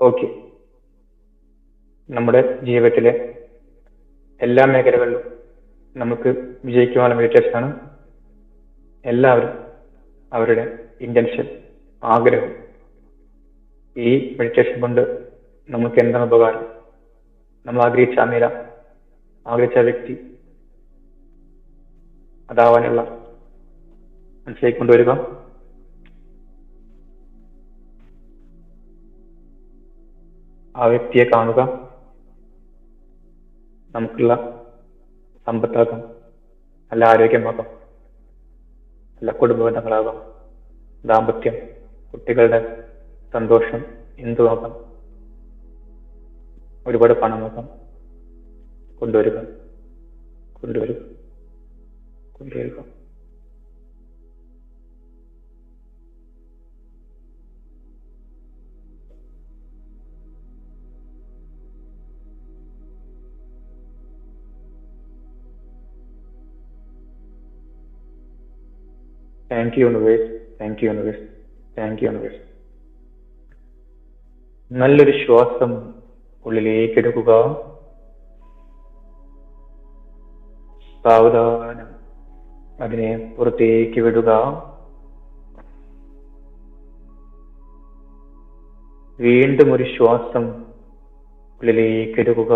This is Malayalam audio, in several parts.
ഓക്കെ. നമ്മുടെ ജീവിതത്തിലെ എല്ലാ മേഖലകളിലും നമുക്ക് വിജയിക്കുവാനുള്ള മെഡിറ്റേഷനാണ് എല്ലാവരും അവരുടെ ഇന്റൻഷൻ ആഗ്രഹം ഈ മെഡിറ്റേഷൻ കൊണ്ട് നമുക്ക് എന്താണ് ഉപകാരം? നമ്മൾ ആഗ്രഹിച്ച നില ആഗ്രഹിച്ച വ്യക്തി അതാവാനുള്ള മനസ്സിലേക്ക് കൊണ്ടുവരിക. ആ വ്യക്തിയെ കാണുക. നമുക്കുള്ള സമ്പത്താകാം. നല്ല ആരോഗ്യമാകാം. നല്ല കുടുംബബന്ധങ്ങളാകാം. ദാമ്പത്യം കുട്ടികളുടെ സന്തോഷം എന്തുമാകാം? ഒരുപാട് പണമാകാം. കൊണ്ടുവരിക. കൊണ്ടുവരിക. കൊണ്ടുവരിക. Thank you universe thank you universe thank you universe നല്ലൊരു ശ്വാസം ഉള്ളിലേക്ക് എടുക്കുക. സാവധാനം അതിനെ പുറത്തേക്ക് വിടുക. വീണ്ടും ഒരു ശ്വാസം ഉള്ളിലേക്ക് എടുക്കുക.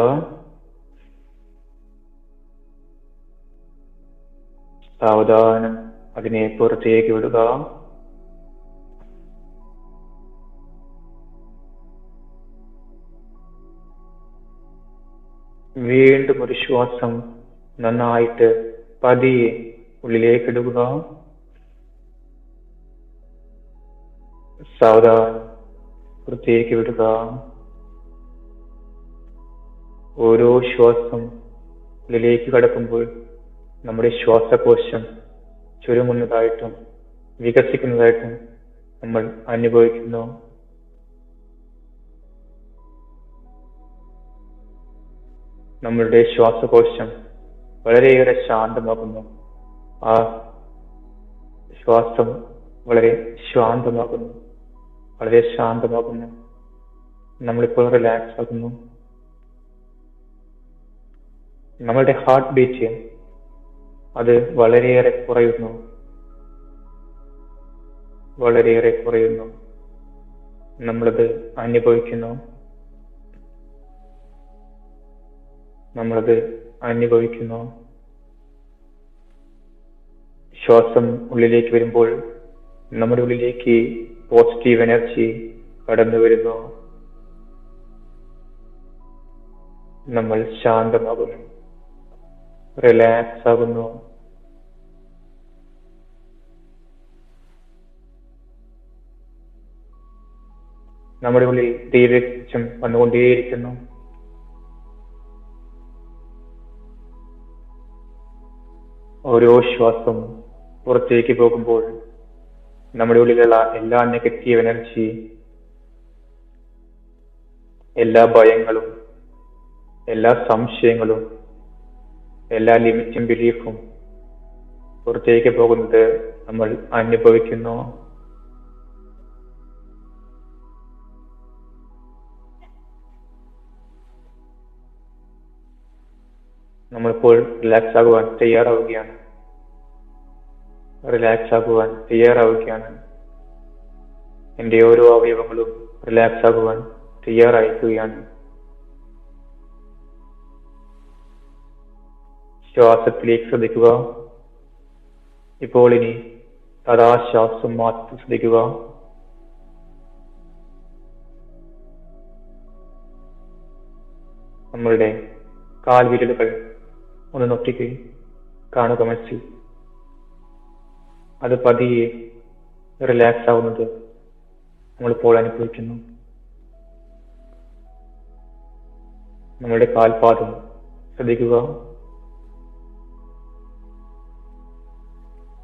സാവധാനം അതിനെ പുറത്തേക്ക് വിടുക. വീണ്ടും ഒരു ശ്വാസം നന്നായിട്ട് പതിയെ ഉള്ളിലേക്ക് ഇടുക. സാവധാനം പുറത്തേക്ക് വിടുക. ഓരോ ശ്വാസം ഉള്ളിലേക്ക് കടക്കുമ്പോൾ നമ്മുടെ ശ്വാസകോശം ചുരുങ്ങുന്നതായിട്ടും വികസിക്കുന്നതായിട്ടും നമ്മൾ അനുഭവിക്കുന്നു. നമ്മളുടെ ശ്വാസകോശം വളരെയേറെ ശാന്തമാകുന്നു. ആ ശ്വാസം വളരെ ശാന്തമാകുന്നു. വളരെ ശാന്തമാകുന്നു. നമ്മളിപ്പോൾ റിലാക്സ് ആകുന്നു. നമ്മളുടെ ഹാർട്ട് ബീറ്റ് അത് വളരെയേറെ കുറയുന്നു. വളരെയേറെ കുറയുന്നു. നമ്മളത് അനുഭവിക്കുന്നു. നമ്മളത് അനുഭവിക്കുന്നു. ശ്വാസം ഉള്ളിലേക്ക് വരുമ്പോൾ നമ്മുടെ ഉള്ളിലേക്ക് പോസിറ്റീവ് എനർജി കടന്നു വരുന്നു. നമ്മൾ ശാന്തമാകുന്നു. റിലാക്സ് ആകുന്നു നമ്മുടെ ഉള്ളിൽ ദൈവം വന്നുകൊണ്ടേയിരിക്കുന്നു. ഓരോ ശ്വാസം പുറത്തേക്ക് പോകുമ്പോൾ നമ്മുടെ ഉള്ളിലുള്ള എല്ലാ നെഗറ്റീവ് എനർജി എല്ലാ ഭയങ്ങളും എല്ലാ സംശയങ്ങളും എല്ലാ ലിമിറ്റും ബിലീഫും പുറത്തേക്ക് പോകുന്നത് നമ്മൾ അനുഭവിക്കുന്നു. നമ്മളിപ്പോൾ റിലാക്സ് ആകുവാൻ തയ്യാറാവുകയാണ്. റിലാക്സ് ആകുവാൻ തയ്യാറാവുകയാണ്. എന്റെ ഓരോ അവയവങ്ങളും റിലാക്സ് ആകുവാൻ തയ്യാറായിരിക്കുകയാണ്. ശ്വാസത്തിലേക്ക് ശ്രദ്ധിക്കുക. ഇപ്പോൾ ഇനി തഥാശ്വാസം മാറ്റി ശ്രദ്ധിക്കുക. നമ്മളുടെ കാൽവിരലുകൾ ഒന്ന് നോക്കിക്ക് കാണുക മനസ്സിൽ. അത് പതിയെ റിലാക്സ് ആവുന്നത് നമ്മളിപ്പോൾ അനുഭവിക്കുന്നു. നമ്മളുടെ കാൽപാദം ശ്രദ്ധിക്കുക.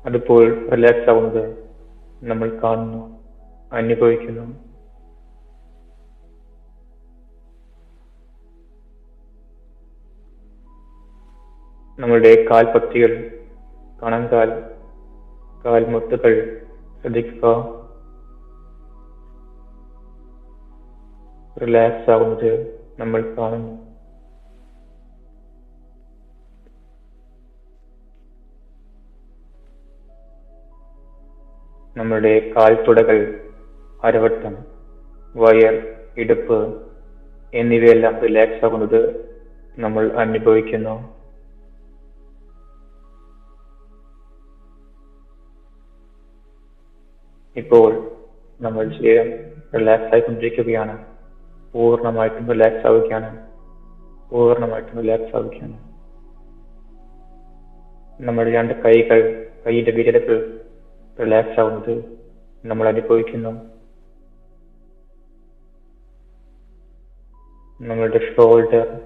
അതിപ്പോൾ റിലാക്സ് ആവുന്നത് നമ്മൾ കാണുന്നു അനുഭവിക്കുന്നു. നമ്മളുടെ കാൽപത്തികൾ കണങ്കാൽ കാൽമുട്ടുകൾ ശ്രദ്ധിക്കുക. റിലാക്സ് ആവുന്നത് നമ്മൾ കാണുന്നു. നമ്മുടെ കാൽത്തുടകൾ അരവട്ടം വയർ ഇടുപ്പ് എന്നിവയെല്ലാം റിലാക്സ് ആകുന്നത് നമ്മൾ അനുഭവിക്കുന്നു. ഇപ്പോൾ നമ്മൾ ശരീരം റിലാക്സ് ആയിക്കൊണ്ടിരിക്കുകയാണ്. പൂർണമായിട്ടും റിലാക്സ് ആവുകയാണ്. പൂർണമായിട്ടും റിലാക്സ് ആവുകയാണ്. നമ്മുടെ രണ്ട് കൈകൾ കൈയുടെ വിരലുകൾ റിലാക്സ് ആവുന്നത് നമ്മൾ അനുഭവിക്കുന്നു. നമ്മളുടെ ഷോൾഡർ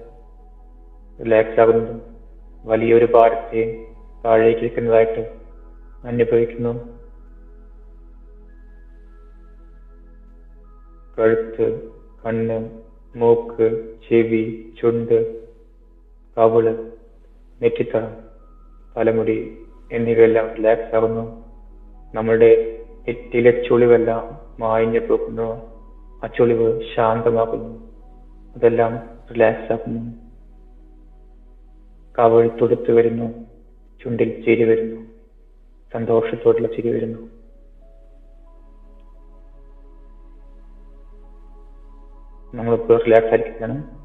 റിലാക്സ് ആകുന്നതും വലിയൊരു ഭാരത്തെ താഴേക്ക് വെക്കുന്നതായിട്ട് അനുഭവിക്കുന്നു. കഴുത്ത് കണ്ണ് മൂക്ക് ചെവി ചുണ്ട് കവിൾ നെറ്റിത്തറ തലമുടി എന്നിവയെല്ലാം റിലാക്സ് ആകുന്നു നമ്മുടെ നെറ്റിയിലെ ചുളിവെല്ലാം മായിഞ്ഞു പോകുന്നു. ആ ചുളിവ് ശാന്തമാകുന്നു. അതെല്ലാം റിലാക്സ് ആക്കുന്നു കവൾ തുടുത്തു വരുന്നു. ചുണ്ടിൽ ചിരി വരുന്നു. സന്തോഷത്തോടുള്ള ചിരി വരുന്നു. നമ്മളിപ്പോൾ റിലാക്സ് ആയിരിക്കുകയാണ്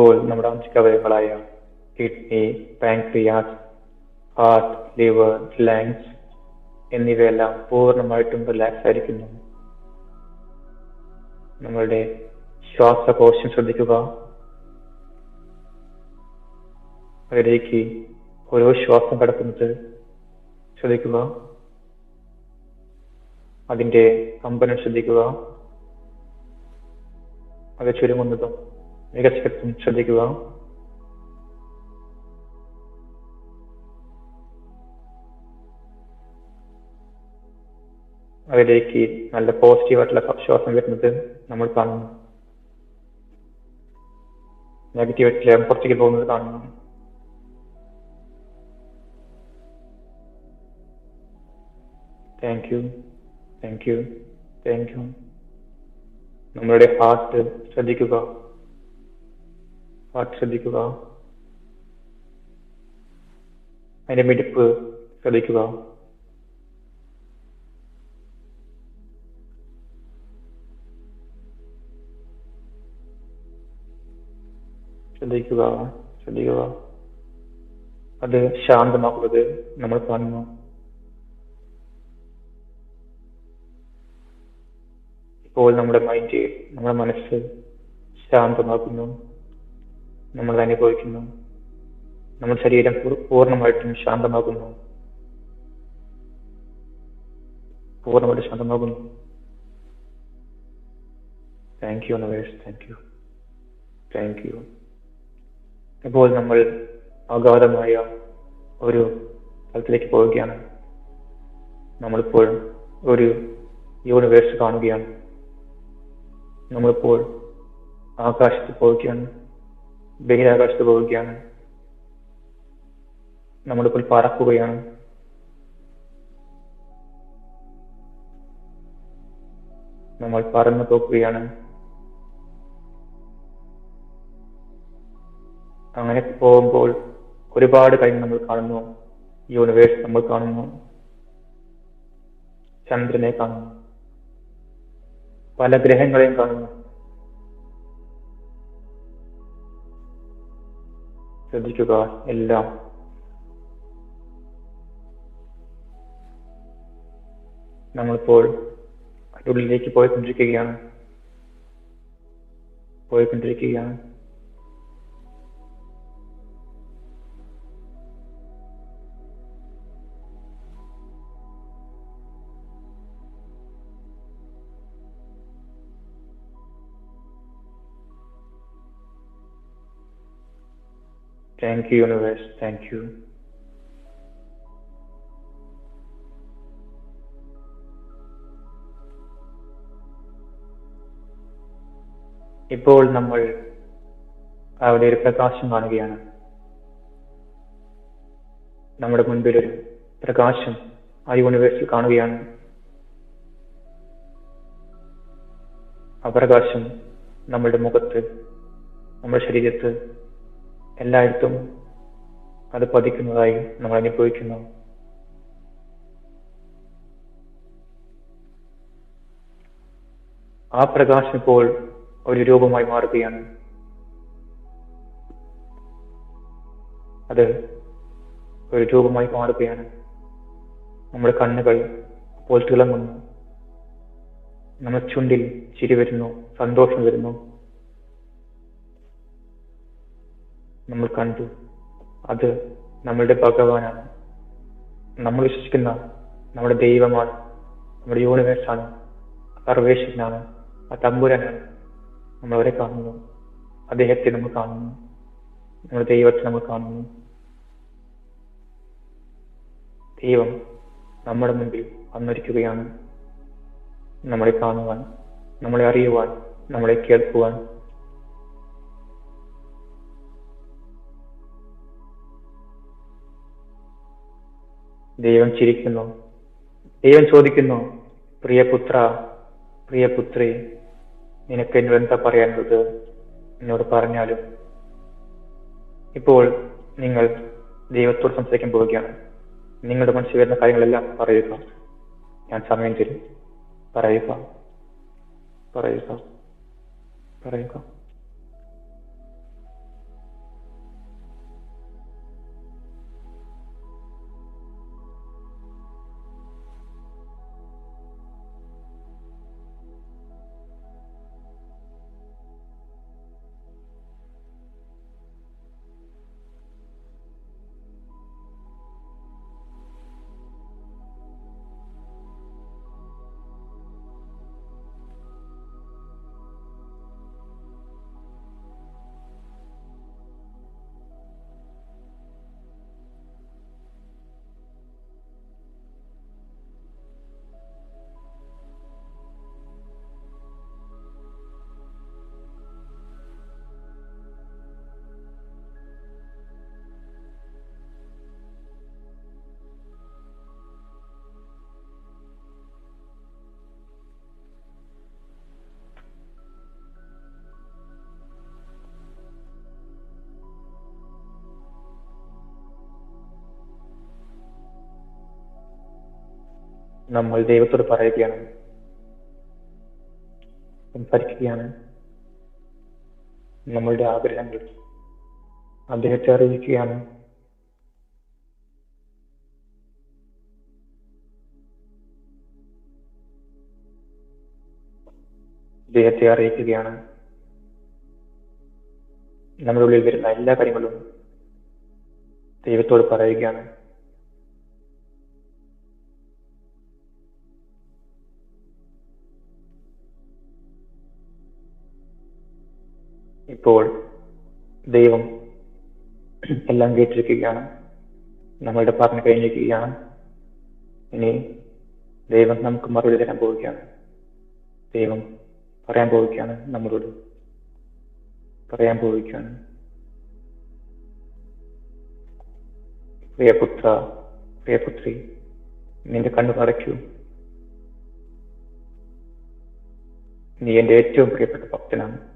ഇപ്പോൾ നമ്മുടെ അഞ്ചുകവയങ്ങളായ kidney pancreas heart liver lungs എന്നിവയെല്ലാം പൂർണമായിട്ടും റിലാക്സ് ആയിരിക്കുന്നു. നമ്മളുടെ ശ്വാസകോശം ശ്രദ്ധിക്കുക. അതിലേക്ക് ഓരോ ശ്വാസം കടക്കുന്നത് ശ്രദ്ധിക്കുക. അതിന്റെ കമ്പനം ശ്രദ്ധിക്കുക. അത് ചുരുങ്ങുന്നതും വികസിക്കുന്നതും ശ്രദ്ധിക്കുക അതിലേക്ക് നല്ല പോസിറ്റീവായിട്ടുള്ള ശ്വാസം വരുന്നത്. നമ്മൾ കാണുന്നു. നെഗറ്റീവായിട്ടുള്ള പുറത്തേക്ക് പോകുന്നത് കാണുന്നു. Thank you thank you thank you നമ്മളുടെ ഹാർട്ട് ശ്രദ്ധിക്കുക. ശ്രദ്ധിക്കുക അതിന്റെ മിടിപ്പ് ശ്രദ്ധിക്കുക. ശ്രദ്ധിക്കുക ശ്രദ്ധിക്കുക. അത് ശാന്തമാക്കുന്നത് നമ്മൾ കാണുന്നു. ഇപ്പോൾ നമ്മുടെ മൈൻഡ് നമ്മുടെ മനസ്സ് ശാന്തമാക്കുന്നു. നമ്മൾ അനുഭവിക്കുന്നു. നമ്മൾ ശരീരം പൂർണമായിട്ടും ശാന്തമാകുന്നു. പൂർണമായിട്ട് ശാന്തമാകുന്നു. Thank you നവേഷ് thank you thank you ഇപ്പോൾ നമ്മൾ അഗാധമായ ഒരു സ്ഥലത്തിലേക്ക് പോവുകയാണ്. നമ്മളിപ്പോൾ ഒരു യൂണിവേഴ്സ് കാണുകയാണ്. നമ്മളിപ്പോൾ ആകാശത്ത് പോവുകയാണ്. ബഹിരാകാശത്ത് പോവുകയാണ് നമ്മളിപ്പോൾ പറക്കുകയാണ്. നമ്മൾ പറന്നു പോക്കുകയാണ്. അങ്ങനെ പോകുമ്പോൾ ഒരുപാട് കാര്യങ്ങൾ നമ്മൾ കാണുന്നു. യൂണിവേഴ്സ് നമ്മൾ കാണുന്നു. ചന്ദ്രനെ കാണുന്നു. പല ഗ്രഹങ്ങളെയും കാണുന്നു. ശ്രദ്ധിക്കുക എല്ലാം. നമ്മളിപ്പോൾ അതിനുള്ളിലേക്ക് പോയിക്കൊണ്ടിരിക്കുകയാണ്. പോയിക്കൊണ്ടിരിക്കുകയാണ്. Thank you, universe. Thank you. ഇപ്പോൾ നമ്മൾ അവിടെ ഒരു പ്രകാശം കാണുകയാണ് നമ്മുടെ മുൻപിൽ ഒരു പ്രകാശം ആ യൂണിവേഴ്സിൽ കാണുകയാണ് ആ പ്രകാശം നമ്മുടെ മുഖത്ത് നമ്മുടെ ശരീരത്ത് എല്ലായിടത്തും അത് പതിക്കുന്നതായി നമ്മൾ അനുഭവിക്കുന്നു. ആ പ്രകാശം ഇപ്പോൾ ഒരു രൂപമായി മാറുകയാണ്. അത് ഒരു രൂപമായി മാറുകയാണ്. നമ്മുടെ കണ്ണുകൾ അപ്പോൾ തിളങ്ങുന്നു. നമ്മുടെ ചുണ്ടിൽ ചിരി വരുന്നു സന്തോഷം വരുന്നു. നമ്മൾ കണ്ടു. അത് നമ്മളുടെ ഭഗവാനാണ്. നമ്മൾ വിശ്വസിക്കുന്ന നമ്മുടെ ദൈവമാണ്. നമ്മുടെ യൂണിവേഴ്സാണ് സർവേശ്വരനാണ്. ആ തമ്പുരാനാണ്. നമ്മൾ അവരെ കാണുന്നു. അദ്ദേഹത്തെ നമ്മൾ കാണുന്നു. നമ്മുടെ ദൈവത്തെ നമ്മൾ കാണുന്നു. ദൈവം നമ്മുടെ മുമ്പിൽ വന്നിരിക്കുകയാണ്. നമ്മളെ കാണുവാൻ നമ്മളെ അറിയുവാൻ നമ്മളെ കേൾക്കുവാൻ ദൈവം ചിരിക്കുന്നു. ദൈവം ചോദിക്കുന്നു പ്രിയപുത്ര പ്രിയപുത്രി നിനക്ക് എന്നോട് എന്താ പറയാനുള്ളത്? എന്നോട് പറഞ്ഞാലും. ഇപ്പോൾ നിങ്ങൾ ദൈവത്തോട് സംസാരിക്കാൻ പോവുകയാണ്. നിങ്ങളുടെ മനസ്സിൽ വരുന്ന കാര്യങ്ങളെല്ലാം പറയുക. ഞാൻ സമയം തരും. പറയുക. പറയുക. പറയുക. നമ്മൾ ദൈവത്തോട് പറയുകയാണ്. സംസാരിക്കുകയാണ്. നമ്മളുടെ ആഗ്രഹങ്ങൾ അദ്ദേഹത്തെ അറിയിക്കുകയാണ്. അദ്ദേഹത്തെ അറിയിക്കുകയാണ്. നമ്മുടെ ഉള്ളിൽ വരുന്ന എല്ലാ കാര്യങ്ങളും ദൈവത്തോട് പറയുകയാണ്. ഇപ്പോൾ ദൈവം എല്ലാം കേട്ടിരിക്കുകയാണ്. നമ്മളുടെ പറഞ്ഞു കഴിഞ്ഞിരിക്കുകയാണ്. ഇനി ദൈവം നമുക്ക് മറുപടി തരാൻ പോവുകയാണ്. ദൈവം പറയാൻ പോവുകയാണ്. നമ്മളോട് പറയാൻ പോവുകയാണ്. പ്രിയപുത്ര പ്രിയപുത്രി നിന്റെ കണ്ണു പറയ്ക്കൂ നീ എന്റെ ഏറ്റവും പ്രിയപ്പെട്ട ഭക്തനാണ്.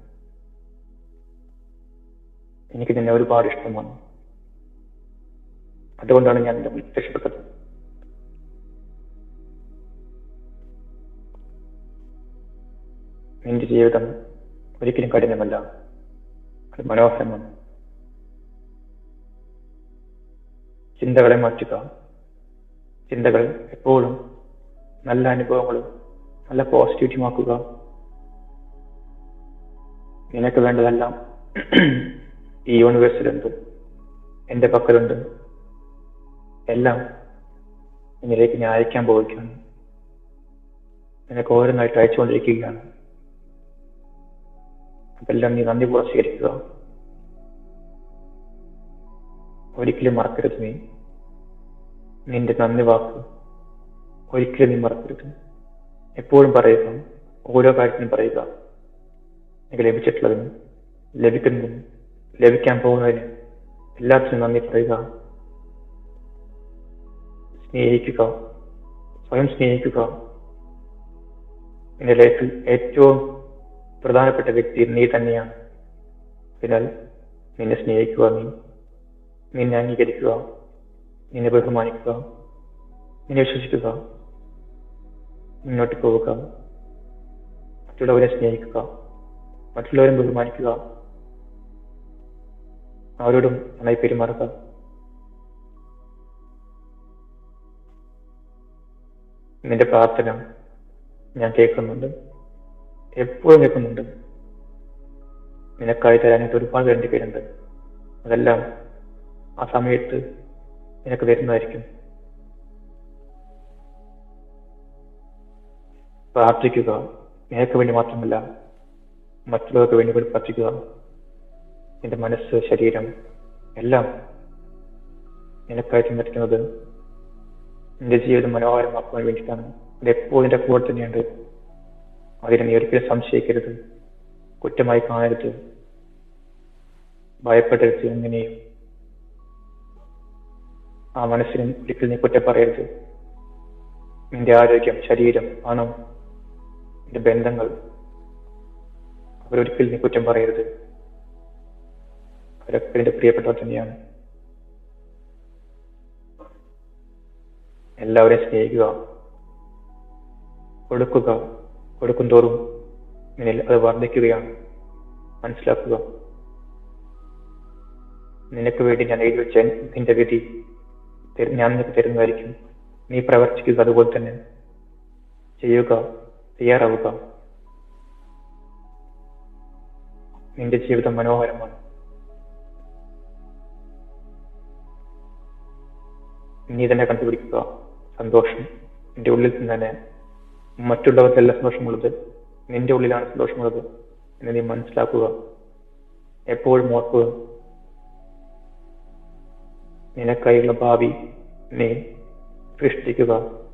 എനിക്ക് നിന്നെ ഒരുപാട് ഇഷ്ടമാണ്. അതുകൊണ്ടാണ് ഞാൻ മുന്നിൽ രക്ഷപ്പെട്ടത് നിന്റെ ജീവിതം ഒരിക്കലും കഠിനമല്ല. അത് മനോഹരമാണ്. ചിന്തകളെ മാറ്റുക. ചിന്തകൾ എപ്പോഴും നല്ല അനുഭവങ്ങളും നല്ല പോസിറ്റിവിറ്റിയുമാക്കുക നിനക്ക് വേണ്ടതെല്ലാം ഈ യൂണിവേഴ്സിലുണ്ട് എന്റെ പക്കലുണ്ട്. എല്ലാം നിന്നിലേക്ക് ഞാൻ അയക്കാൻ പോവുകയാണ് നിനക്ക് ഓരോന്നായിട്ട് അയച്ചുകൊണ്ടിരിക്കുകയാണ്. അതെല്ലാം നീ നന്ദിപൂർവം സ്വീകരിക്കുക. ഒരിക്കലും മറക്കരുത് നീ. നിന്റെ നന്ദി വാക്ക് ഒരിക്കലും നീ മറക്കരുത്. എപ്പോഴും പറയുക ഓരോ കാര്യത്തിനും പറയുക. എനിക്ക് ലഭിച്ചിട്ടുള്ളതിനും ലഭിക്കുന്നതിന് ലഭിക്കാൻ പോകുന്നതിന് എല്ലാത്തിനും നന്ദി പറയുക. സ്നേഹിക്കുക. സ്വയം സ്നേഹിക്കുക. എന്റെ ലൈഫിൽ ഏറ്റവും പ്രധാനപ്പെട്ട വ്യക്തി നീ തന്നെയാണ്. അതിനാൽ നിന്നെ സ്നേഹിക്കുക നീ നിന്നെ അംഗീകരിക്കുക നിന്നെ ബഹുമാനിക്കുക നിന്നെ വിശ്വസിക്കുക മുന്നോട്ട് പോവുക മറ്റുള്ളവരെ സ്നേഹിക്കുക മറ്റുള്ളവരെ ബഹുമാനിക്കുക. അവരോടും നന്നായി പെരുമാറുക. നിന്റെ പ്രാർത്ഥന ഞാൻ കേൾക്കുന്നുണ്ട്. എപ്പോഴും കേൾക്കുന്നുണ്ട്. നിനക്കായി തരാനായിട്ട് ഒരുപാട് വേണ്ടി പേരുണ്ട്. അതെല്ലാം ആ സമയത്ത് നിനക്ക് വരുന്നതായിരിക്കും പ്രാർത്ഥിക്കുക. നിനക്ക് വേണ്ടി മാത്രമല്ല മറ്റുള്ളവർക്ക് വേണ്ടി കൂടി പ്രാർത്ഥിക്കുക. നിന്റെ മനസ്സ് ശരീരം എല്ലാം നിനക്കായി തന്നിരിക്കുന്നത് നിന്റെ ജീവിതം മനോഹരമാക്കുവാൻ വേണ്ടിയിട്ടാണ്. അത് എപ്പോഴും നിന്റെ കൂടെ തന്നെയുണ്ട്. അതിനെ നീ ഒരിക്കലും സംശയിക്കരുത്. കുറ്റമായി കാണരുത്. ഭയപ്പെടരുത് എങ്ങനെയും. ആ മനസ്സിനും ഒരിക്കലും നീ കുറ്റം പറയരുത്. നിന്റെ ആരോഗ്യം ശരീരം പണം നിന്റെ ബന്ധങ്ങൾ അവരൊരിക്കലും നീ കുറ്റം പറയരുത്. അവരൊക്കെ നിന്റെ പ്രിയപ്പെട്ടവർ തന്നെയാണ്. എല്ലാവരെയും സ്നേഹിക്കുക. കൊടുക്കുക. കൊടുക്കും തോറും നിന്നിൽ അത് വർദ്ധിക്കുകയാണ് മനസ്സിലാക്കുക. നിനക്ക് വേണ്ടി ഞാൻ എഴുതി വെച്ച നിന്റെ തരു- ഞാൻ നിനക്ക് തരുന്നതായിരിക്കും. നീ പ്രവർത്തിക്കുക അതുപോലെ തന്നെ. ചെയ്യുക തയ്യാറാവുക. നിന്റെ ജീവിതം മനോഹരമാണ്. നീ തന്നെ കണ്ടുപിടിക്കുക. സന്തോഷം. നിന്റെ ഉള്ളിൽ നിന്ന് തന്നെ മറ്റുള്ളവർക്കല്ല സന്തോഷമുള്ളത്. നിന്റെ ഉള്ളിലാണ് സന്തോഷമുള്ളത് എന്ന് നീ മനസ്സിലാക്കുക. എപ്പോഴും ഓർക്കുക. നിനക്കായുള്ള ഭാവി നീ സൃഷ്ടിക്കുക.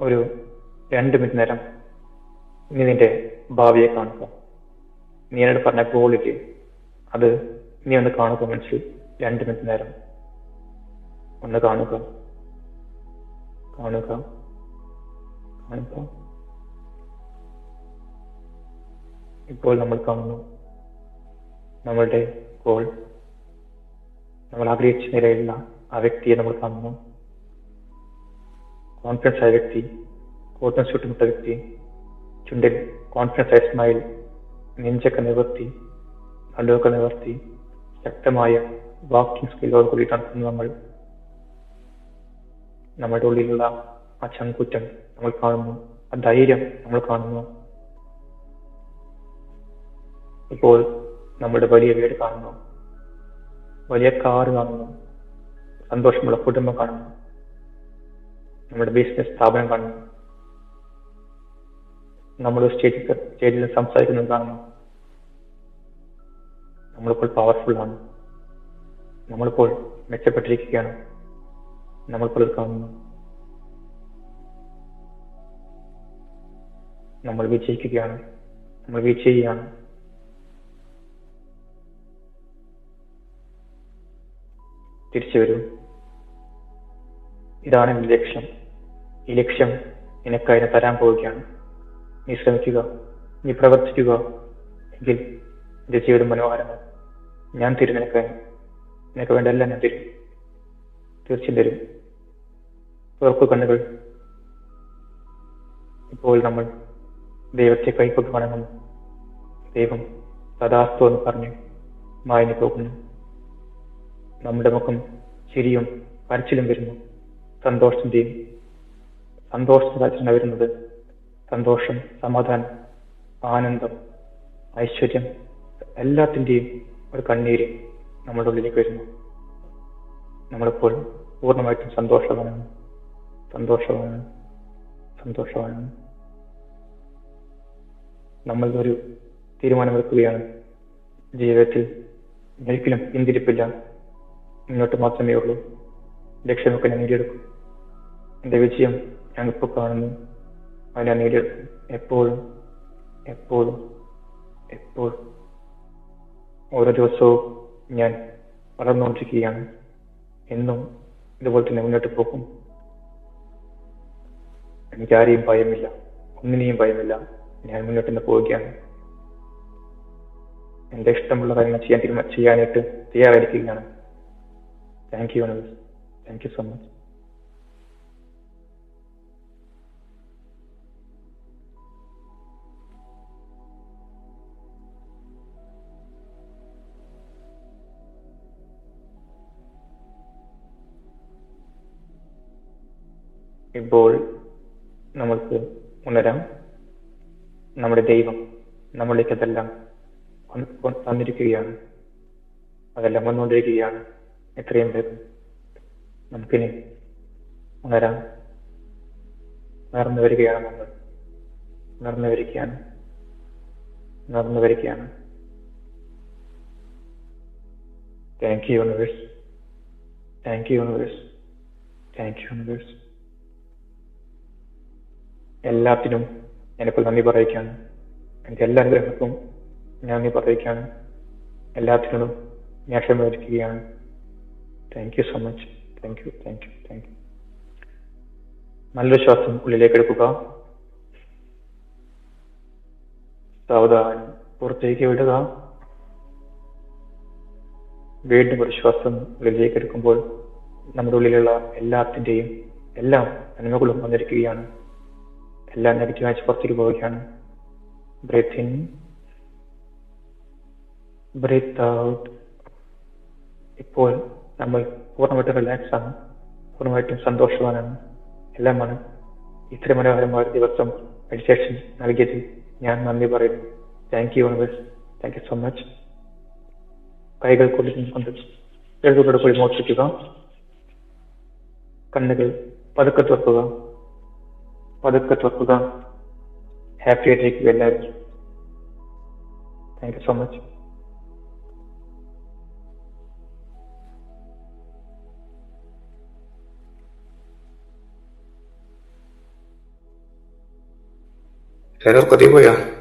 ഒരു രണ്ട് മിനിറ്റ് നേരം നീ നിന്റെ ഭാവിയെ കാണുക. നീ എന്നോട് പറഞ്ഞ ഗോളിൽ അത് നീ ഒന്ന് കാണുക മനസ്സിൽ രണ്ട് മിനിറ്റ് നേരം. ഒന്ന് കാണുക കാണുക കാണുക ഇപ്പോൾ നമ്മൾ കാണുന്നു. നമ്മളുടെ ഗോൾ നമ്മൾ ആഗ്രഹിച്ച നിലയിലുള്ള ആ വ്യക്തിയെ നമ്മൾ കാണുന്നു. കോൺഫിഡൻസ് ആയ വ്യക്തി കോട്ടൻ ചുട്ടുമുട്ട വ്യക്തി ചുണ്ടിൽ കോൺഫിഡൻസ് ആയ സ്മൈൽ നെഞ്ചൊക്കെ നിവർത്തി നടുവൊക്കെ നിവർത്തി ശക്തമായ വാക്കിംഗ് സ്കില്ലോട് കൂടിയിട്ടാണ് ഇന്ന് നമ്മൾ നമ്മുടെ ഉള്ളിലുള്ള ആ ചങ്കുറ്റം നമ്മൾ കാണുന്നു ആ ധൈര്യം നമ്മൾ കാണുന്നു. ഇപ്പോൾ നമ്മുടെ വലിയ വീട് കാണുന്നു. വലിയ കാറ് കാണുന്നു. സന്തോഷമുള്ള കുടുംബം കാണുന്നു. നമ്മുടെ ബിസിനസ് സ്ഥാപനം കാണുന്നു. നമ്മൾ സ്റ്റേജിൽ സ്റ്റേജിൽ സംസാരിക്കുന്നത് കാണുന്നു. നമ്മളിപ്പോൾ പവർഫുൾ ആണ്. നമ്മളിപ്പോൾ മെച്ചപ്പെട്ടിരിക്കുകയാണ്. ഇത് കാണുന്നു നമ്മൾ വിജയിക്കുകയാണ് നമ്മൾ വിജയിയാണ് തിരിച്ചു വരൂ. ഇതാണ് എന്റെ ലക്ഷ്യം. ഈ ലക്ഷ്യം നിനക്കതിനെ തരാൻ പോവുകയാണ്. നീ ശ്രമിക്കുക. നീ പ്രവർത്തിക്കുക. എങ്കിൽ നിന്റെ ജീവിതം മനോഹരമാണ് ഞാൻ തരും നിനക്ക് നിനക്ക് വേണ്ട എല്ലാം ഞാൻ തരും. തീർച്ചയായും തരും. തുറക്കു കണ്ണുകൾ. ഇപ്പോൾ നമ്മൾ ദൈവത്തെ കൈക്കൊണ്ട് വണങ്ങുന്നു. ദൈവം തഥാസ്തു എന്ന് പറഞ്ഞ് മായഞ്ഞു പോകുന്നു. നമ്മുടെ മുഖം ചിരിയും കരച്ചിലും വരുന്നു. സന്തോഷത്തിന്റെയും സന്തോഷത്തിലാണ് വരുന്നത് സന്തോഷം സമാധാനം ആനന്ദം ഐശ്വര്യം എല്ലാത്തിന്റെയും ഒരു കണ്ണീര് നമ്മുടെ ഉള്ളിലേക്ക് വരുന്നു. നമ്മളിപ്പോൾ പൂർണമായിട്ടും സന്തോഷവാനാണ്. സന്തോഷവാനാണ്. സന്തോഷവാനാണ്. നമ്മൾ ഒരു തീരുമാനമെടുക്കുകയാണ്. ജീവിതത്തിൽ ഒരിക്കലും പിന്തിരിപ്പില്ല. മുന്നോട്ട് മാത്രമേ ഉള്ളൂ. ലക്ഷ്യമൊക്കെ ഞാൻ നേടിയെടുക്കും. എന്റെ വിജയം ഞാൻ ഇപ്പോൾ കാണുന്നു. അത് ഞാൻ നേടിയെടുക്കും. എപ്പോഴും എപ്പോഴും എപ്പോഴും. ഓരോ ദിവസവും ഞാൻ വളർന്നുകൊണ്ടിരിക്കുകയാണ്. എന്നും ഇതുപോലെ തന്നെ മുന്നോട്ട് പോകും. എനിക്ക് ആരെയും ഭയമില്ല. ഒന്നിനെയും ഭയമില്ല. ഞാൻ മുന്നോട്ട് തന്നെ പോവുകയാണ്. എന്റെ ഇഷ്ടമുള്ള കാര്യങ്ങൾ ചെയ്യാൻ തീരുമാ ചെയ്യാനായിട്ട് തയ്യാറായിരിക്കുകയാണ്. Thank you thank you so much ഇപ്പോൾ നമുക്ക് ഉണരാം. നമ്മുടെ ദൈവം നമ്മളിലേക്ക് അതെല്ലാം തന്നിരിക്കുകയാണ് അതെല്ലാം വന്നുകൊണ്ടിരിക്കുകയാണ്. എത്രയും വേഗം നമുക്കിനി ഉണരാം. ഉണർന്നു വരികയാണ് നമ്മൾ. ഉണർന്നു വരികയാണ്. ഉണർന്നു വരികയാണ്. Thank you universe thank you universe thank you universe എല്ലാത്തിനും ഞാനിപ്പോൾ നന്ദി പറയുകയാണ് എന്റെ എല്ലാ അനുഗ്രഹങ്ങൾക്കും ഞാൻ നന്ദി പറയുകയാണ് എല്ലാത്തിനോടും ഞാൻ ക്ഷമയിരിക്കുകയാണ് thank you so much thank you thank you thank you നല്ലൊരു ശ്വാസം ഉള്ളിലേക്ക് എടുക്കുക. സാവധാനം പുറത്തേക്ക് വിടുക. വീണ്ടും ഒരു ശ്വാസം ഉള്ളിലേക്ക് എടുക്കുമ്പോൾ നമ്മുടെ ഉള്ളിലുള്ള എല്ലാത്തിന്റെയും എല്ലാം നന്മകളും വന്നിരിക്കുകയാണ്. എല്ലാം ആയിട്ട് പുറത്തേക്ക് പോവുകയാണ്. ബ്രീത്ത് ഇൻ ബ്രീത്ത് ഔട്ട് ഇപ്പോൾ നമ്മൾ പൂർണമായിട്ടും റിലാക്സ് ആണ്. പൂർണമായിട്ടും സന്തോഷവാനാണ്. എല്ലാമാണ് ഇത്ര മനോഹരമായ ദിവസം മെഡിറ്റേഷൻ നൽകിയതിൽ ഞാൻ നന്ദി പറയുന്നു. Thank you universe thank you so much കൈകൾ കൂടി മോഷിക്കുക കണ്ണുകൾ പതുക്കെ തുറക്കുക. പതുക്കെ തുറക്കുക ഹാപ്പി ആയിട്ടിരിക്കുക എല്ലാവരും താങ്ക് യു സോ മച്ച് എല്ലാവരും കൊതി പോയോ Mm.